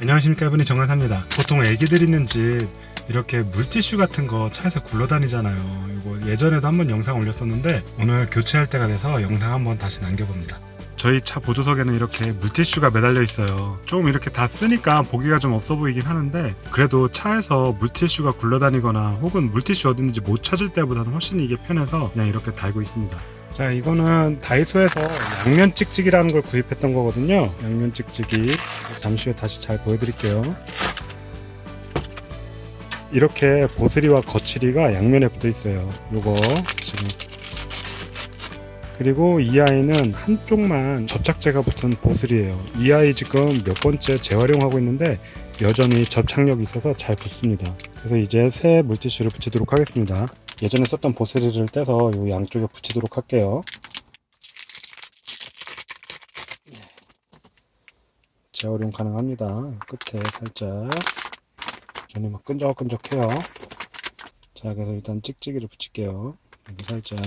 안녕하십니까 이분이 정한사입니다. 보통 애기들 있는 집 이렇게 물티슈 같은 거 차에서 굴러다니잖아요. 이거 예전에도 한번 영상 올렸었는데 오늘 교체할 때가 돼서 영상 한번 다시 남겨봅니다. 저희 차 보조석에는 이렇게 물티슈가 매달려 있어요. 조금 이렇게 다 쓰니까 보기가 좀 없어 보이긴 하는데 그래도 차에서 물티슈가 굴러다니거나 혹은 물티슈 어딘지 못 찾을 때보다는 훨씬 이게 편해서 그냥 이렇게 달고 있습니다 자 이거는 다이소에서 양면 찍찍이라는 걸 구입했던 거거든요. 양면 찍찍이. 잠시 후에 다시 잘 보여드릴게요. 이렇게 보스리와 거치리가 양면에 붙어 있어요. 요거 지금. 그리고 이 아이는 한쪽만 접착제가 붙은 보슬이에요. 이 아이 지금 몇 번째 재활용하고 있는데 여전히 접착력이 있어서 잘 붙습니다. 그래서 이제 새 물티슈를 붙이도록 하겠습니다 예전에 썼던 보스리를 떼서 요 양쪽에 붙이도록 할게요. 재활용 가능합니다. 끝에 살짝 전이 막 끈적끈적해요. 자 그래서 일단 찍찍이를 붙일게요. 여기 살짝.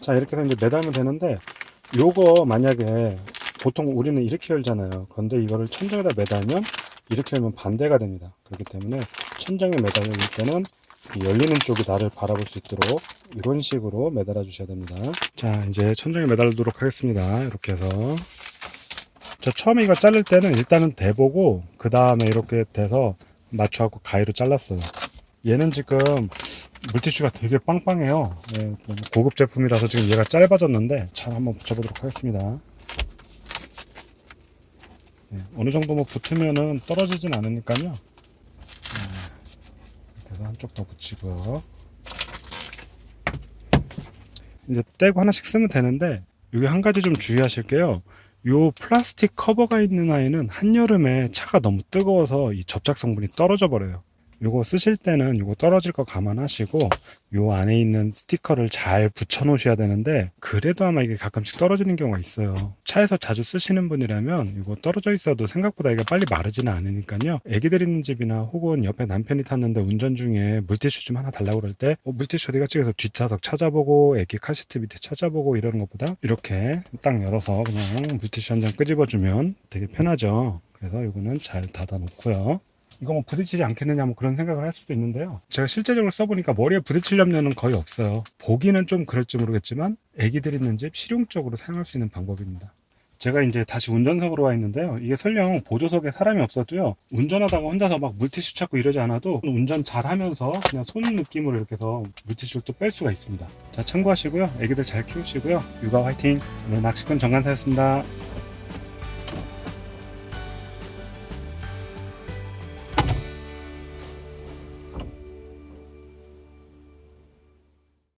자 이렇게 해서 이제 매달면 되는데 요거 만약에 보통 우리는 이렇게 열잖아요. 그런데 이거를 천장에다 매달면 이렇게 열면 반대가 됩니다. 그렇기 때문에 천장에 매달릴 때는 이 열리는 쪽이 나를 바라볼 수 있도록 이런 식으로 매달아 주셔야 됩니다. 자 이제 천장에 매달도록 하겠습니다. 이렇게 해서. 저 처음에 이거 자를 때는 일단은 대보고 그 다음에 이렇게 돼서 맞춰갖고 가위로 잘랐어요. 얘는 지금 물티슈가 되게 빵빵해요. 예, 고급 제품이라서 지금 얘가 짧아졌는데 잘 한번 붙여보도록 하겠습니다 예, 어느 정도 뭐 붙으면은 떨어지진 않으니까요. 예, 그래서 한쪽 더 붙이고. 이제 떼고 하나씩 쓰면 되는데 여기 한 가지 좀 주의하실 게요. 요 플라스틱 커버가 있는 아이는 한여름에 차가 너무 뜨거워서 이 접착 성분이 떨어져 버려요. 요거 쓰실 때는 요거 떨어질 거 감안하시고 요 안에 있는 스티커를 잘 붙여 놓으셔야 되는데 그래도 아마 이게 가끔씩 떨어지는 경우가 있어요. 차에서 자주 쓰시는 분이라면 이거 떨어져 있어도 생각보다 이게 빨리 마르지는 않으니까요. 애기들 있는 집이나 혹은 옆에 남편이 탔는데 운전 중에 물티슈 좀 하나 달라고 그럴 때 어, 물티슈 어디 갔지? 그래서 뒷좌석 찾아보고 애기 카시트 밑에 찾아보고 이러는 것보다 이렇게 딱 열어서 그냥 물티슈 한 장 끄집어주면 되게 편하죠. 그래서 이거는 잘 닫아 놓고요. 이거 뭐 부딪히지 않겠느냐 뭐 그런 생각을 할 수도 있는데요. 제가 실제적으로 써보니까 머리에 부딪힐 염려는 거의 없어요. 보기는 좀 그럴지 모르겠지만 애기들 있는 집 실용적으로 사용할 수 있는 방법입니다. 제가 이제 다시 운전석으로 와 있는데요. 이게 설령 보조석에 사람이 없어도요. 운전하다가 혼자서 막 물티슈 찾고 이러지 않아도 운전 잘 하면서 그냥 손 느낌으로 이렇게 해서 물티슈를 또 뺄 수가 있습니다. 자, 참고하시고요. 애기들 잘 키우시고요. 육아 화이팅! 오늘 낚시꾼 정관사였습니다.